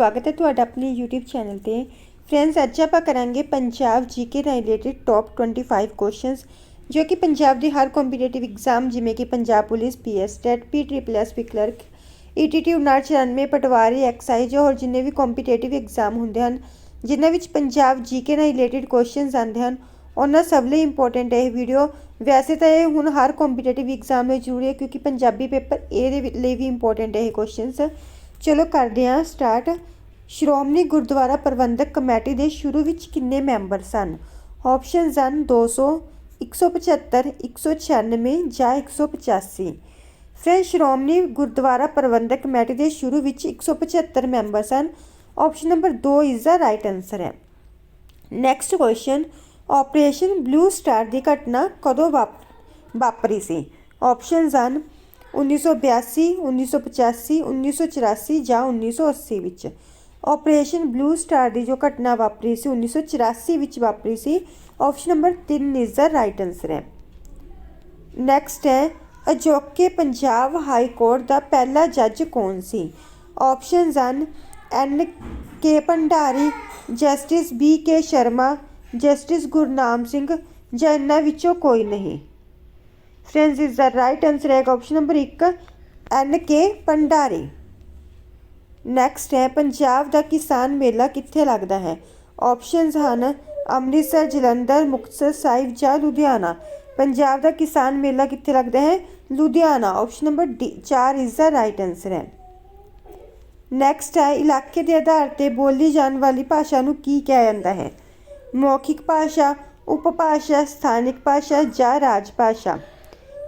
ਸਵਾਗਤ ਹੈ ਤੁਹਾਡਾ ਆਪਣੇ YouTube ਚੈਨਲ ਤੇ। ਫਰੈਂਡਸ ਅੱਜ ਆਪਾਂ ਕਰਾਂਗੇ ਪੰਜਾਬ ਜੀਕੇ ਨਾਲ ਰਿਲੇਟਡ ਟੌਪ 25 ਕੁਐਸਚਨਸ ਜੋ ਕਿ ਪੰਜਾਬ ਦੇ ਹਰ ਕੰਪੀਟੀਟਿਵ ਐਗਜ਼ਾਮ ਜਿਵੇਂ ਕਿ Punjab police PS TET P triple S P clerk ETT 94 patwari excise ਹੋਰ ਜਿੰਨੇ ਵੀ ਕੰਪੀਟੀਟਿਵ ਐਗਜ਼ਾਮ ਹੁੰਦੇ ਹਨ, ਜਿਨ੍ਹਾਂ ਵਿੱਚ ਪੰਜਾਬ ਜੀਕੇ ਨਾਲ ਰਿਲੇਟਡ ਕੁਐਸਚਨਸ ਆਉਂਦੇ ਹਨ, ਉਹਨਾਂ ਸਭ ਲਈ ਇੰਪੋਰਟੈਂਟ ਹੈ ਇਹ ਵੀਡੀਓ ਵੈਸੇ ਤਾਂ ਇਹ ਹੁਣ ਹਰ ਕੰਪੀਟੀਟਿਵ ਐਗਜ਼ਾਮ ਲਈ ਜ਼ਰੂਰੀ ਹੈ, ਕਿਉਂਕਿ ਪੰਜਾਬੀ ਪੇਪਰ ਇਹ ਦੇ ਲਈ ਵੀ ਇੰਪੋਰਟੈਂਟ ਹੈ ਇਹ ਕੁਐਸਚਨਸ ਚਲੋ ਕਰਦੇ ਹਾਂ ਸਟਾਰਟ ਸ਼੍ਰੋਮਣੀ ਗੁਰਦੁਆਰਾ ਪ੍ਰਬੰਧਕ ਕਮੇਟੀ ਦੇ ਸ਼ੁਰੂ ਵਿੱਚ ਕਿੰਨੇ ਮੈਂਬਰ ਸਨ? ਆਪਸ਼ਨਸ ਹਨ 200 175 196 ਜਾਂ 185 ਫਿਰ ਸ਼੍ਰੋਮਣੀ ਗੁਰਦੁਆਰਾ ਪ੍ਰਬੰਧਕ ਕਮੇਟੀ ਦੇ ਸ਼ੁਰੂ ਵਿੱਚ 175 member son. Option number 2 is the right answer ਹੈ। Next question Operation Blue Star ਦੀ ਘਟਨਾ ਕਦੋਂ ਵਾਪ- ਵਾਪਰੀ ਸੀ? ਆਪਸ਼ਨਸ ਹਨ 1982 1985 1984 ਜਾਂ 1980 ਵਿੱਚ। ਆਪਰੇਸ਼ਨ ਬਲੂ ਸਟਾਰ ਦੀ ਜੋ ਘਟਨਾ ਵਾਪਰੀ ਸੀ 1984 ਵਿੱਚ ਵਾਪਰੀ ਸੀ option number 3 is the right answer ਹੈ। ਨੈਕਸਟ ਹੈ, ਅਜੋਕੇ ਪੰਜਾਬ ਹਾਈ ਕੋਰਟ ਦਾ ਪਹਿਲਾ ਜੱਜ ਕੌਣ ਸੀ? ਆਪਸ਼ਨਸ ਹਨ N K Bhandari justice B K Sharma justice Gurnam Singh ਜਾਂ ਇਹਨਾਂ ਵਿੱਚੋਂ ਕੋਈ ਨਹੀਂ। Friends is the right answer ਹੈ option number 1 N K Bhandari next ਹੈ, ਪੰਜਾਬ ਦਾ ਕਿਸਾਨ ਮੇਲਾ ਕਿੱਥੇ ਲੱਗਦਾ ਹੈ? ਆਪਸ਼ਨਸ ਹਨ, ਅੰਮ੍ਰਿਤਸਰ, ਜਲੰਧਰ, ਮੁਕਤਸਰ ਸਾਹਿਬ ਜਾਂ ਲੁਧਿਆਣਾ। ਪੰਜਾਬ ਦਾ ਕਿਸਾਨ ਮੇਲਾ ਕਿੱਥੇ ਲੱਗਦਾ ਹੈ? Ludhiana. Option number D 4 is the right answer ਹੈ। ਨੈਕਸਟ ਹੈ, ਇਲਾਕੇ ਦੇ ਆਧਾਰ ਤੇ ਬੋਲੀ ਜਾਣ ਵਾਲੀ ਭਾਸ਼ਾ ਨੂੰ ਕੀ ਕਿਹਾ ਜਾਂਦਾ ਹੈ? ਮੌਖਿਕ ਭਾਸ਼ਾ ਉਪਭਾਸ਼ਾ ਸਥਾਨਿਕ ਭਾਸ਼ਾ ਜਾਂ ਰਾਜ ਭਾਸ਼ਾ?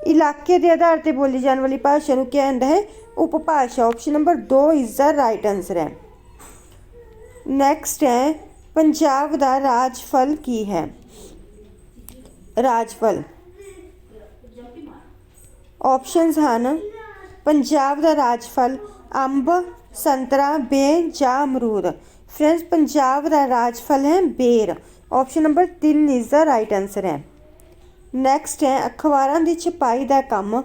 ਇਲਾਕੇ ਦੇ ਆਧਾਰ ਤੇ ਬੋਲੀ ਜਾਣ ਵਾਲੀ ਭਾਸ਼ਾ ਨੂੰ ਕਿਹਾ ਜਾਂਦਾ ਹੈ ਉਪਭਾਸ਼ਾ option number 2 is the right answer ਹੈ। ਨੈਕਸਟ ਹੈ, ਪੰਜਾਬ ਦਾ ਰਾਜ ਫਲ ਕੀ ਹੈ? ਰਾਜ ਫਲ ਆਪਸ਼ਨਸ ਹਨ, ਪੰਜਾਬ ਦਾ ਰਾਜ ਫਲ ਅੰਬ, ਸੰਤਰਾ, ਬੇ ਜਾਂ ਅਮਰੂਦ। ਫਰੈਂਡਸ ਪੰਜਾਬ ਦਾ ਰਾਜ ਫਲ ਹੈ ਬੇਰ। Option number 3 is the right answer ਹੈ। ਨੈਕਸਟ ਹੈ, ਅਖਬਾਰਾਂ ਦੀ ਛਪਾਈ ਦਾ ਕੰਮ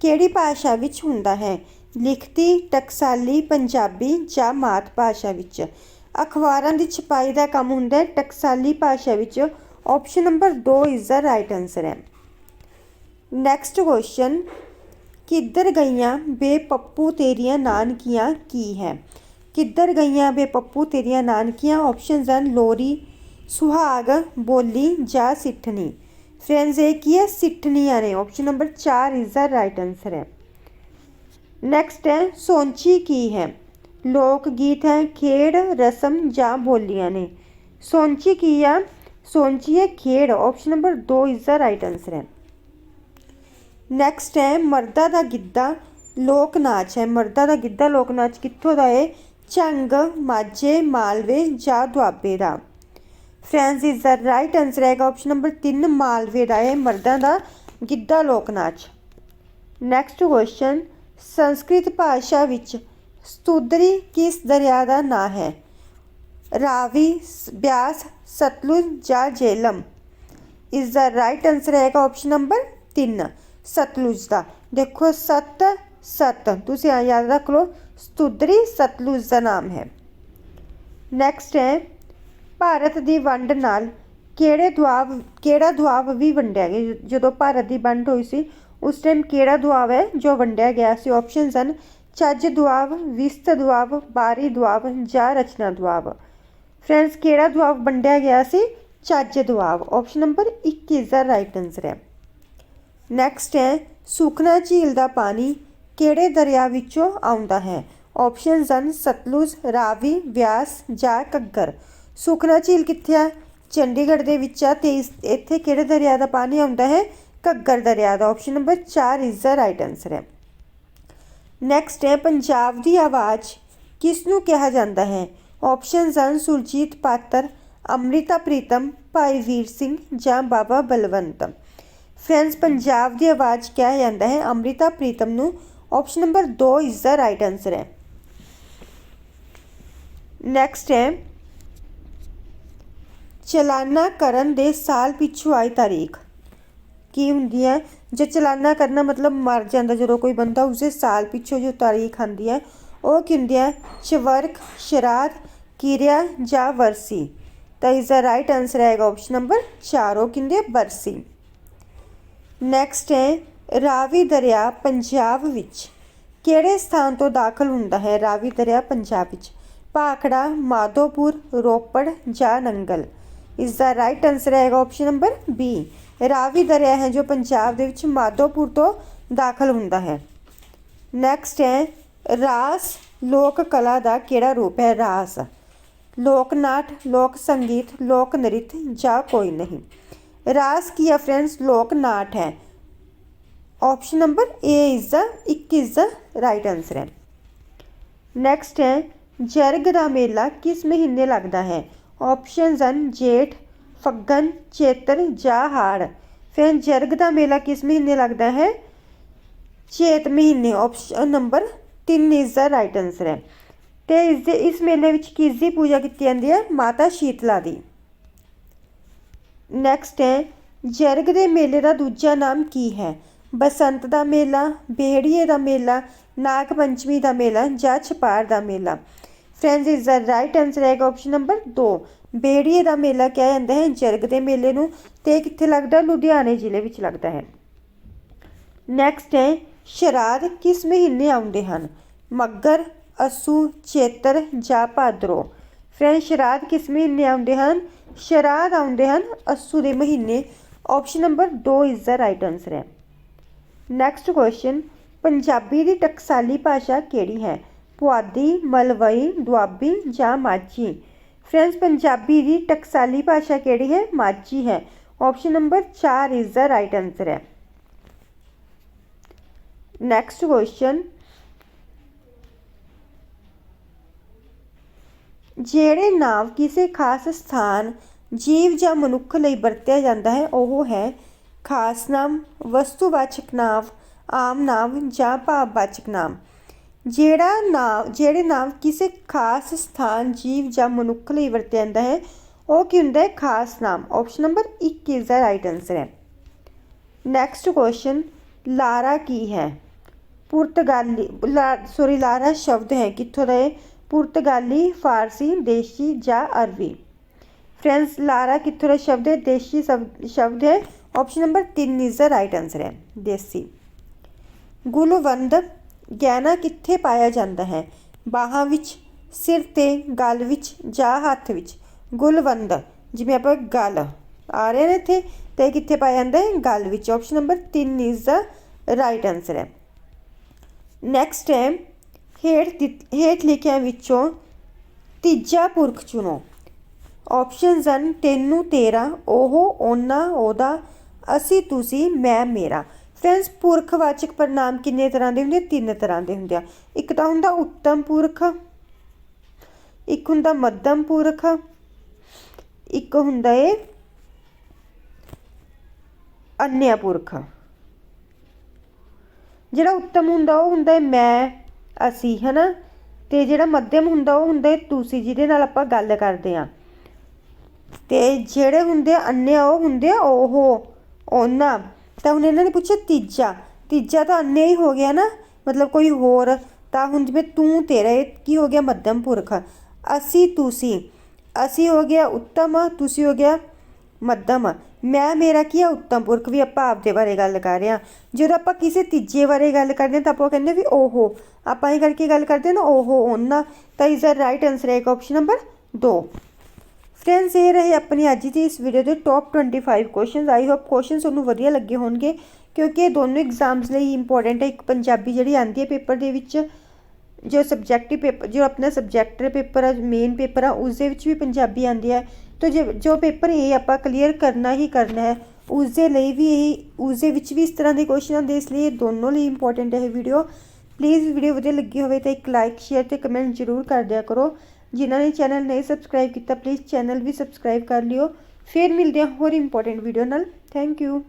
ਕਿਹੜੀ ਭਾਸ਼ਾ ਵਿੱਚ ਹੁੰਦਾ ਹੈ? ਲਿਖਤੀ, ਟਕਸਾਲੀ, ਪੰਜਾਬੀ ਜਾਂ ਮਾਤ ਭਾਸ਼ਾ ਵਿੱਚ? ਅਖਬਾਰਾਂ ਦੀ ਛਪਾਈ ਦਾ ਕੰਮ ਹੁੰਦਾ ਹੈ, ਟਕਸਾਲੀ ਭਾਸ਼ਾ ਵਿੱਚ। Option number 2 is the right answer ਹੈ। ਨੈਕਸਟ ਕੁਐਸਚਨ ਕਿੱਧਰ ਗਈਆਂ ਬੇ ਪੱਪੂ ਤੇਰੀਆਂ ਨਾਨਕੀਆਂ ਕੀ ਹੈ? ਕਿੱਧਰ ਗਈਆਂ ਬੇ ਪੱਪੂ ਤੇਰੀਆਂ ਨਾਨਕੀਆਂ? ਆਪਸ਼ਨਸ ਹਨ ਲੋਰੀ, ਸੁਹਾਗ, ਬੋਲੀ ਜਾਂ ਸਿੱਠਣੀ। ਫਰੈਂਡਸ, ਇਹ ਕੀ ਹੈ? ਸਿੱਠਣੀਆਂ ਨੇ option number 4 is the right answer ਹੈ। ਨੈਕਸਟ ਹੈ, ਸੋਂਚੀ ਕੀ ਹੈ? ਲੋਕ ਗੀਤ ਹੈ, ਖੇਡ, ਰਸਮ ਜਾਂ ਬੋਲੀਆਂ ਨੇ। ਸੌਂਚੀ ਕੀ ਆ? ਸੌਂਚੀ ਹੈ, ਖੇਡ। Option number 2 is the right answer ਹੈ। ਨੈਕਸਟ ਹੈ, ਮਰਦਾ ਦਾ ਗਿੱਧਾ, ਲੋਕ ਨਾਚ ਹੈ। ਮਰਦਾ ਦਾ ਗਿੱਧਾ, ਲੋਕ ਨਾਚ ਕਿੱਥੋਂ ਦਾ ਹੈ ਝੰਗ, ਮਾਝੇ, ਮਾਲਵੇ ਜਾਂ ਦੁਆਬੇ ਦਾ। Friends is the right answer ਹੈਗਾ ਆਪਸ਼ਨ ਨੰਬਰ 3 ਮਾਲਵੇ ਦਾ ਹੈ ਮਰਦਾਂ ਦਾ ਗਿੱਧਾ ਲੋਕ ਨਾਚ ਨੈਕਸਟ ਕੁਐਸਚਨ ਸੰਸਕ੍ਰਿਤ ਭਾਸ਼ਾ ਵਿੱਚ ਸਤੂਦਰੀ ਕਿਸ ਦਰਿਆ ਦਾ ਨਾਂ ਹੈ? ਰਾਵੀ, ਬਿਆਸ, ਸਤਲੁਜ ਜਾਂ ਜੇਲਮ ਇਸ ਦਾ ਰਾਈਟ ਆਨਸਰ ਹੈਗਾ ਆਪਸ਼ਨ ਨੰਬਰ 3 ਸਤਲੁਜ ਦਾ। ਦੇਖੋ, ਸਤ ਸਤ। ਤੁਸੀਂ ਯਾਦ ਰੱਖ ਲਓ, ਸਤੁਦਰੀ ਸਤਲੁਜ ਦਾ ਨਾਮ ਹੈ। ਨੈਕਸਟ ਹੈ ਭਾਰਤ ਦੀ ਵੰਡ ਨਾਲ ਕਿਹੜੇ ਦੁਆਬ ਕਿਹੜਾ ਦੁਆਬ ਵੀ ਵੰਡਿਆ ਗਿਆ? ਜਦੋਂ ਭਾਰਤ ਦੀ ਵੰਡ ਹੋਈ ਸੀ, ਉਸ ਟਾਈਮ ਕਿਹੜਾ ਦੁਆਬ ਹੈ ਜੋ ਵੰਡਿਆ ਗਿਆ ਸੀ? ਆਪਸ਼ਨਸ ਹਨ, ਚੱਜ ਦੁਆਬ ਵਿਸਤ ਦੁਆਬ ਬਾਰੀ ਦੁਆਬ ਜਾਂ ਰਚਨਾ ਦੁਆਬ ਫਰੈਂਡਸ ਕਿਹੜਾ ਦੁਆਬ ਵੰਡਿਆ ਗਿਆ ਸੀ? Chaj Doab option number 21 is the right answer ਹੈ। ਨੈਕਸਟ ਹੈ, ਸੁਖਨਾ ਝੀਲ ਦਾ ਪਾਣੀ ਕਿਹੜੇ ਦਰਿਆ ਵਿੱਚੋਂ ਆਉਂਦਾ ਹੈ? ਆਪਸ਼ਨਸ ਹਨ, ਸਤਲੁਜ, ਰਾਵੀ ਵਿਆਸ ਜਾਂ ਘੱਗਰ। ਸੁਖਨਾ ਝੀਲ ਕਿੱਥੇ ਆ? ਚੰਡੀਗੜ੍ਹ ਦੇ ਵਿੱਚ ਆ ਤੇ ਇਸ- ਇੱਥੇ ਕਿਹੜੇ ਦਰਿਆ ਦਾ ਪਾਣੀ ਆਉਂਦਾ ਹੈ? ਘੱਗਰ ਦਰਿਆ ਦਾ option number 4 is the right answer ਹੈ। ਨੈਕਸਟ ਹੈ, ਪੰਜਾਬ ਦੀ ਆਵਾਜ਼ ਕਿਸ ਨੂੰ ਕਿਹਾ ਜਾਂਦਾ ਹੈ? ਆਪਸ਼ਨਸ ਹਨ ਸੁਰਜੀਤ ਪਾਤਰ, ਅੰਮ੍ਰਿਤਾ ਪ੍ਰੀਤਮ, ਭਾਈ ਵੀਰ ਸਿੰਘ ਜਾਂ ਬਾਬਾ ਬਲਵੰਤਮ ਫਰੈਂਡਸ ਪੰਜਾਬ ਦੀ ਆਵਾਜ਼ ਕਿਹਾ ਜਾਂਦਾ ਹੈ, ਅੰਮ੍ਰਿਤਾ ਪ੍ਰੀਤਮ ਨੂੰ। Option number 2 is the right answer ਹੈ। ਨੈਕਸਟ ਹੈ ਚਲਾਨਾ ਕਰਨ ਦੇ ਸਾਲ ਪਿੱਛੋਂ ਆਈ ਤਾਰੀਖ। ਕੀ ਹੁੰਦੀ ਹੈ? ਜੇ ਚਲਾਨਾ ਕਰਨਾ ਮਤਲਬ ਮਰ ਜਾਂਦਾ, ਜਦੋਂ ਕੋਈ ਬੰਦਾ ਉਸੇ ਸਾਲ ਪਿੱਛੋਂ ਜੋ ਤਾਰੀਖ ਆਂਦੀ ਹੈ, ਉਹ ਕੀ ਹੁੰਦੀਆਂ ਸ਼ਵਰਕ, ਸ਼ਰਾਧ, ਕਿਰਿਆ ਜਾਂ ਵਰਸੀ। ਤਾਂ ਇਸ ਦਾ ਰਾਈਟ ਆਨਸਰ ਆਏਗਾ ਆਪਸ਼ਨ ਨੰਬਰ 4 ਉਹ ਕਹਿੰਦੇ ਬਰਸੀ। ਨੈਕਸਟ ਹੈ, ਰਾਵੀ ਦਰਿਆ ਪੰਜਾਬ ਵਿੱਚ। ਕਿਹੜੇ ਸਥਾਨ ਤੋਂ ਦਾਖਲ ਹੁੰਦਾ ਹੈ ਰਾਵੀ ਦਰਿਆ ਪੰਜਾਬ ਵਿੱਚ? ਭਾਖੜਾ, ਮਾਧੋਪੁਰ, ਰੋਪੜ ਜਾਂ ਨੰਗਲ। ਇਸ ਦਾ ਰਾਈਟ ਆਨਸਰ ਆਏਗਾ ਆਪਸ਼ਨ ਨੰਬਰ ਬੀ ਰਾਵੀ ਦਰਿਆ ਹੈ ਜੋ ਪੰਜਾਬ ਦੇ ਵਿੱਚ ਮਾਧੋਪੁਰ ਤੋਂ ਦਾਖਲ ਹੁੰਦਾ ਹੈ ਨੈਕਸਟ ਹੈ ਰਾਸ ਲੋਕ ਕਲਾ ਦਾ ਕਿਹੜਾ ਰੂਪ ਹੈ ਰਾਸ ਲੋਕ ਨਾਟ ਲੋਕ ਸੰਗੀਤ ਲੋਕ ਨ੍ਰਿਤ ਜਾਂ ਕੋਈ ਨਹੀਂ ਰਾਸ ਕੀ ਹੈ ਫਰੈਂਡਸ ਲੋਕ ਨਾਟ ਹੈ option number A is the 1 is the right answer ਹੈ ਨੈਕਸਟ ਹੈ ਜਰਗ ਦਾ ਮੇਲਾ ਕਿਸ ਮਹੀਨੇ ਲੱਗਦਾ ਹੈ ਹਨ ਜੇਠ, ਫੱਗਣ ਚੇਤਰ ਜਾਂ ਹਾੜ। ਫਿਰ ਜਰਗ ਦਾ ਮੇਲਾ ਕਿਸ ਮਹੀਨੇ ਲੱਗਦਾ ਹੈ? ਚੇਤ ਮਹੀਨੇ option number 3 is the right answer ਹੈ। ਤੇ ਇਸ ਦੇ, ਇਸ ਮੇਲੇ ਵਿੱਚ ਕਿਸ ਦੀ ਪੂਜਾ ਕੀਤੀ ਜਾਂਦੀ ਹੈ? ਮਾਤਾ ਸ਼ੀਤਲਾ ਦੀ। ਨੈਕਸਟ ਹੈ, ਜਰਗ ਦੇ ਮੇਲੇ ਦਾ ਦੂਜਾ ਨਾਮ ਕੀ ਹੈ? ਬਸੰਤ ਦਾ ਮੇਲਾ ਬੇੜੀਏ ਦਾ ਮੇਲਾ ਨਾਗ ਪੰਚਮੀ ਦਾ ਮੇਲਾ ਜਾਂ ਛਪਾਰ ਦਾ ਮੇਲਾ। ਫਰੈਂਡਸ ਇਸ ਦਾ ਰਾਈਟ ਆਨਸਰ ਹੈਗਾ ਆਪਸ਼ਨ ਨੰਬਰ 2 ਬੇੜੀਏ ਦਾ ਮੇਲਾ ਕਿਹਾ ਜਾਂਦਾ ਹੈ, ਜਰਗ ਦੇ ਮੇਲੇ ਨੂੰ ਤੇ ਕਿੱਥੇ ਲੱਗਦਾ? ਲੁਧਿਆਣੇ ਜ਼ਿਲ੍ਹੇ ਵਿੱਚ ਲੱਗਦਾ ਹੈ। ਨੈਕਸਟ ਹੈ, ਸ਼ਰਾਧ ਕਿਸ ਮਹੀਨੇ ਆਉਂਦੇ ਹਨ? ਮੱਗਰ, ਅਸੂ, ਚੇਤਰ ਜਾਂ ਭਾਦਰੋ? ਫਰੈਂਡ ਸ਼ਰਾਧ ਕਿਸ ਮਹੀਨੇ ਆਉਂਦੇ ਹਨ? ਸ਼ਰਾਧ ਆਉਂਦੇ ਹਨ ਅਸੂ ਦੇ ਮਹੀਨੇ। Option number 2 is the right answer ਹੈ। ਨੈਕਸਟ ਕੁਐਸਚਨ ਪੰਜਾਬੀ ਦੀ ਟਕਸਾਲੀ ਭਾਸ਼ਾ ਕਿਹੜੀ ਹੈ? ਪੁਆਧੀ, ਮਲਵਈ, ਦੁਆਬੀ ਜਾਂ ਮਾਝੀ। ਫਰੈਂਡਸ, ਪੰਜਾਬੀ ਦੀ ਟਕਸਾਲੀ ਭਾਸ਼ਾ ਕਿਹੜੀ ਹੈ? ਮਾਝੀ ਹੈ। Option number 4 is the right answer ਹੈ। ਨੈਕਸਟ ਕੁਐਸਚਨ ਜਿਹੜੇ ਨਾਮ ਕਿਸੇ ਖਾਸ ਸਥਾਨ, ਜੀਵ ਜਾਂ ਮਨੁੱਖ ਲਈ ਵਰਤਿਆ ਜਾਂਦਾ ਹੈ, ਉਹ ਹੈ ਖਾਸ ਨਾਮ, ਵਸਤੂਵਾਚਕ ਨਾਮ ਆਮ ਨਾਮ ਜਾਂ ਭਾਵਵਾਚਕ ਨਾਮ ਜਿਹੜਾ ਨਾਮ ਜਿਹੜੇ ਨਾਮ ਕਿਸੇ ਖਾਸ ਸਥਾਨ, ਜੀਵ ਜਾਂ ਮਨੁੱਖ ਲਈ ਵਰਤਿਆ ਜਾਂਦਾ ਹੈ, ਉਹ ਕੀ ਹੁੰਦਾ ਹੈ? ਖਾਸ ਨਾਮ। Option number 1 is the right answer ਹੈ। ਨੈਕਸਟ ਕੁਐਸਚਨ ਲਾਰਾ ਕੀ ਹੈ? ਪੁਰਤਗਾਲੀ ਸੋਰੀ ਲਾਰਾ ਸ਼ਬਦ ਹੈ। ਕਿੱਥੋਂ ਦਾ ਹੈ ਪੁਰਤਗਾਲੀ, ਫਾਰਸੀ, ਦੇਸ਼ੀ ਜਾਂ ਅਰਬੀ? ਫਰੈਂਡਸ ਲਾਰਾ ਕਿੱਥੋਂ ਦਾ ਸ਼ਬਦ ਹੈ? ਦੇਸ਼ੀ ਸ਼ਬਦ ਸ਼ਬਦ ਹੈ। Option number 3 is the right answer ਹੈ। ਦੇਸੀ। ਗੁਲਵੰਦ ਗਹਿਣਾ ਕਿੱਥੇ ਪਾਇਆ ਜਾਂਦਾ ਹੈ? ਬਾਹਾਂ ਵਿੱਚ, ਸਿਰ ਤੇ, ਗਲ ਵਿੱਚ ਜਾਂ ਹੱਥ ਵਿੱਚ? ਗੁਲਵੰਦ, ਜਿਵੇਂ ਆਪਾਂ ਗਲ ਆ ਰਹੇ ਨੇ ਇੱਥੇ, ਤੇ ਇਹ ਕਿੱਥੇ ਪਾਇਆ ਜਾਂਦਾ ਹੈ? ਗਲ ਵਿੱਚ। Option number 3 is the right answer ਹੈ। ਨੈਕਸਟ ਹੈ, ਹੇਠ ਦਿੱਤ- ਹੇਠ ਲਿਖਿਆਂ ਵਿੱਚੋਂ ਤੀਜਾ ਪੁਰਖ ਚੁਣੋ। ਆਪਸ਼ਨਸ ਹਨ, ਤੈਨੂੰ ਤੇਰਾ, ਉਹ, ਉਹਨਾਂ, ਉਹਦਾ, ਅਸੀਂ, ਤੁਸੀਂ, ਮੈਂ, ਮੇਰਾ। ਫਰੈਂਡਸ ਪੁਰਖਵਾਚਕ ਪੜਨਾਮ ਕਿੰਨੇ ਤਰ੍ਹਾਂ ਦੇ ਹੁੰਦੇ ਤਿੰਨ ਤਰ੍ਹਾਂ ਦੇ ਹੁੰਦੇ ਆ। ਇੱਕ ਤਾਂ ਹੁੰਦਾ ਉੱਤਮ ਪੁਰਖ, ਇੱਕ ਹੁੰਦਾ ਮੱਧਮ ਪੁਰਖ, ਇੱਕ ਹੁੰਦਾ ਏ ਅਨਿਆ ਪੁਰਖ। ਜਿਹੜਾ ਉੱਤਮ ਹੁੰਦਾ ਉਹ ਹੁੰਦਾ ਹੈ ਮੈਂ, ਅਸੀਂ, ਹਨਾ? ਤੇ ਜਿਹੜਾ ਮੱਧਮ ਹੁੰਦਾ ਉਹ ਹੁੰਦਾ ਹੈ ਤੁਸੀਂ, ਜਿਹਦੇ ਨਾਲ ਆਪਾਂ ਗੱਲ ਕਰਦੇ ਆ। ਤੇ ਜਿਹੜੇ ਹੁੰਦੇ ਆ ਅੰਨਿਆ, ਉਹ ਹੁੰਦੇ ਆ ਉਹ, ਉਹਨਾਂ। ਤਾਂ ਹੁਣ ਇਹਨਾਂ ਨੇ ਪੁੱਛਿਆ ਤੀਜਾ ਤੀਜਾ ਤਾਂ ਅੰਨਿਆ ਹੀ ਹੋ ਗਿਆ ਨਾ, ਮਤਲਬ ਕੋਈ ਹੋਰ, ਤਾਂ ਹੁਣ ਜਿਵੇਂ ਤੂੰ ਤੇਰਾ ਇਹ ਕੀ ਹੋ ਗਿਆ ਮੱਧਮ ਪੁਰਖ? ਅਸੀਂ ਤੁਸੀਂ, ਅਸੀਂ ਹੋ ਗਿਆ ਉੱਤਮ, ਤੁਸੀਂ ਹੋ ਗਿਆ ਮੱਧਮ। ਮੈਂ, ਮੇਰਾ ਕੀ ਆ ਉੱਤਮ ਪੁਰਖ ਵੀ ਆਪਾਂ ਆਪਦੇ ਬਾਰੇ ਗੱਲ ਕਰ ਰਹੇ ਹਾਂ। ਜਦੋਂ ਆਪਾਂ ਕਿਸੇ ਤੀਜੇ ਬਾਰੇ ਗੱਲ ਕਰਦੇ ਹਾਂ ਤਾਂ ਆਪਾਂ ਉਹ ਕਹਿੰਦੇ ਵੀ ਉਹ, ਆਪਾਂ ਇਹ ਕਰਕੇ ਗੱਲ ਕਰਦੇ ਹਾਂ ਨਾ, ਉਹ ਉਹਨਾਂ ਤਾਂ ਇਸ ਦਾ ਰਾਈਟ ਆਨਸਰ ਹੈ ਆਪਸ਼ਨ ਨੰਬਰ 2 ਫਰੈਂਡਸ ਇਹ ਰਹੇ ਆਪਣੀ ਅੱਜ ਦੀ ਇਸ ਵੀਡੀਓ ਦੇ top 25 questions I hope questions ਤੁਹਾਨੂੰ ਵਧੀਆ ਲੱਗੇ ਹੋਣਗੇ, ਕਿਉਂਕਿ ਇਹ ਦੋਨੋਂ ਐਗਜ਼ਾਮਸ ਲਈ ਇੰਪੋਰਟੈਂਟ ਹੈ। ਇੱਕ ਪੰਜਾਬੀ ਜਿਹੜੀ ਆਉਂਦੀ ਹੈ ਪੇਪਰ ਦੇ ਵਿੱਚ, ਜੋ ਸਬਜੈਕਟਿਵ ਪੇਪਰ ਜੋ ਆਪਣਾ ਸਬਜੈਕਟ ਪੇਪਰ ਆ ਮੇਨ ਪੇਪਰ ਆ ਉਸ ਦੇ ਵਿੱਚ ਵੀ ਪੰਜਾਬੀ ਆਉਂਦੀ ਹੈ। ਤਾਂ ਜੇ, ਜੋ ਪੇਪਰ ਇਹ ਆਪਾਂ ਕਲੀਅਰ ਕਰਨਾ ਹੀ ਕਰਨਾ ਹੈ ਉਸ ਦੇ ਲਈ ਵੀ ਇਹ ਉਸ ਦੇ ਵਿੱਚ ਵੀ ਇਸ ਤਰ੍ਹਾਂ ਦੇ ਕੁਐਸਚਨ ਆਉਂਦੇ, ਇਸ ਲਈ ਇਹ ਦੋਨੋਂ ਲਈ ਇੰਪੋਰਟੈਂਟ ਹੈ ਇਹ ਵੀਡੀਓ ਪਲੀਜ਼ ਵੀਡੀਓ ਵਧੀਆ ਲੱਗੀ ਹੋਵੇ ਤਾਂ ਇੱਕ ਲਾਈਕ ਸ਼ੇਅਰ ਤੇ ਕਮੈਂਟ ਜ਼ਰੂਰ ਕਰ ਦਿਆ ਕਰੋ। ਜਿਨ੍ਹਾਂ ਨੇ ਚੈਨਲ ਨਹੀਂ ਸਬਸਕ੍ਰਾਈਬ ਕੀਤਾ ਪਲੀਜ਼ ਚੈਨਲ ਵੀ ਸਬਸਕ੍ਰਾਈਬ ਕਰ ਲਿਓ। ਫਿਰ ਮਿਲਦੇ ਹਾਂ ਹੋਰ ਇੰਪੋਰਟੈਂਟ ਵੀਡੀਓ ਨਾਲ। Thank you